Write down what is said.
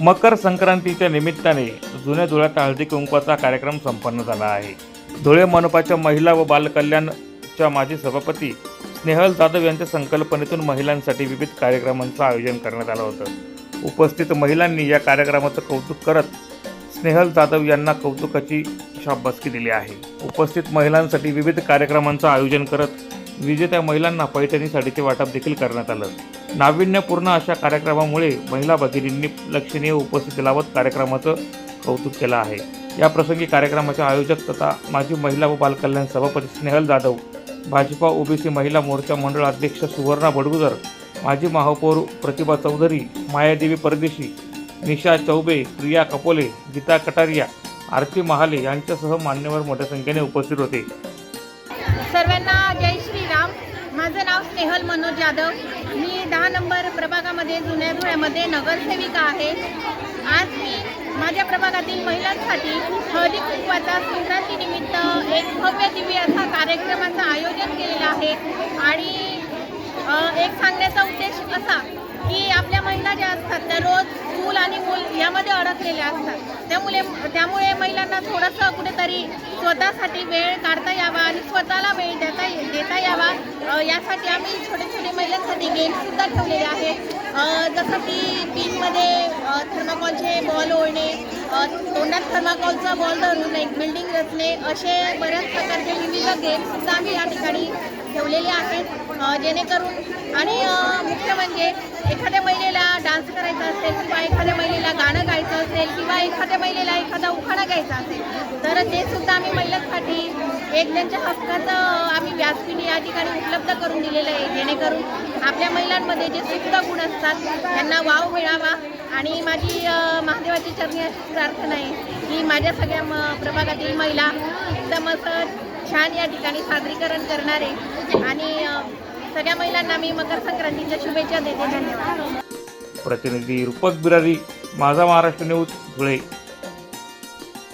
मकर संक्रांतीच्या निमित्ताने जुन्या धुळ्यात हळदी कुंकवाचा कार्यक्रम संपन्न झाला आहे. धुळे मनपाच्या महिला व बालकल्याणच्या माजी सभापती स्नेहल जाधव यांच्या संकल्पनेतून महिलांसाठी विविध कार्यक्रमांचं आयोजन करण्यात आलं होतं. उपस्थित महिलांनी या कार्यक्रमाचं कौतुक करत स्नेहल जाधव यांना कौतुकाची शाबासकी दिली आहे. उपस्थित महिलांसाठी विविध कार्यक्रमांचं आयोजन करत विजेत्या महिलांना पैठणी साडीचे वाटप देखील करण्यात आलं. नाविन्यपूर्ण अशा कार्यक्रमामुळे महिला भगिनींनी लक्षणीय उपस्थिती लावत कार्यक्रमाचं कौतुक केलं आहे. या प्रसंगी कार्यक्रमाचे आयोजक तथा माजी महिला व बालकल्याण सभापती स्नेहल जाधव भाजपा ओबीसी महिला मोर्चा मंडळ अध्यक्ष सुवर्णा बडगुजर माजी महापौर प्रतिभा चौधरी मायादेवी परदेशी निशा चौबे प्रिया कपोले गीता कटारिया आरती महाले यांच्यासह मान्यवर मोठ्या संख्येने उपस्थित होते. सर्वांना जय श्रीराम माझं नाव स्नेहल मनोज यादव. मी दहा नंबर प्रभागामध्ये जुन्या धुळ्यामध्ये नगरसेविका आहे. आज मी माझ्या प्रभागातील महिलांसाठी हळदी कुंकवाचा संक्रांतीनिमित्त एक भव्य दिव्य असा कार्यक्रमाचं आयोजन केलेलं आहे. आणि एक सांगण्याचा उद्देश असा की आपल्या महिला ज्या असतात त्या रोज अडकलेल्या असतात. त्यामुळे त्यामुळे महिलांना थोडंसं कुठेतरी स्वतःसाठी वेळ काढता यावा आणि स्वतःला वेळ देता देता यावा. यासाठी आम्ही छोटे छोटे महिलांसाठी गेम्ससुद्धा ठेवलेले आहेत. जसं की टीममध्ये थर्माकॉलचे बॉल ओढणे तोंडात थर्माकॉलचा बॉल धरून एक बिल्डिंग रचणे असे बऱ्याच प्रकारचे विविध गेम्ससुद्धा आम्ही या ठिकाणी ठेवलेले आहेत. जेणेकरून आणि नृत्य म्हणजे एखाद्या महिलेला डान्स करायचा असेल किंवा एखाद्या महिलेला गाणं गायचं असेल किंवा एखाद्या महिलेला एखादा उखाणा घ्यायचा असेल तर ते सुद्धा आम्ही महिलांसाठी एक त्यांच्या हक्काचं आम्ही व्यासपीठ या ठिकाणी उपलब्ध करून दिलेलं आहे. जेणेकरून आपल्या महिलांमध्ये जे सुप्त गुण असतात त्यांना वाव मिळावा. आणि माझी महादेवाची चरणी अशी प्रार्थना आहे की माझ्या सगळ्या म प्रभागातील महिला एकदम असं छान या ठिकाणी सादरीकरण करणारे. आणि सगळ्या महिलांना मी मकर संक्रांतीच्या शुभेच्छा देते. धन्यवाद. प्रतिनिधी रूपक बिरारी माझा महाराष्ट्र न्यूज धुळे.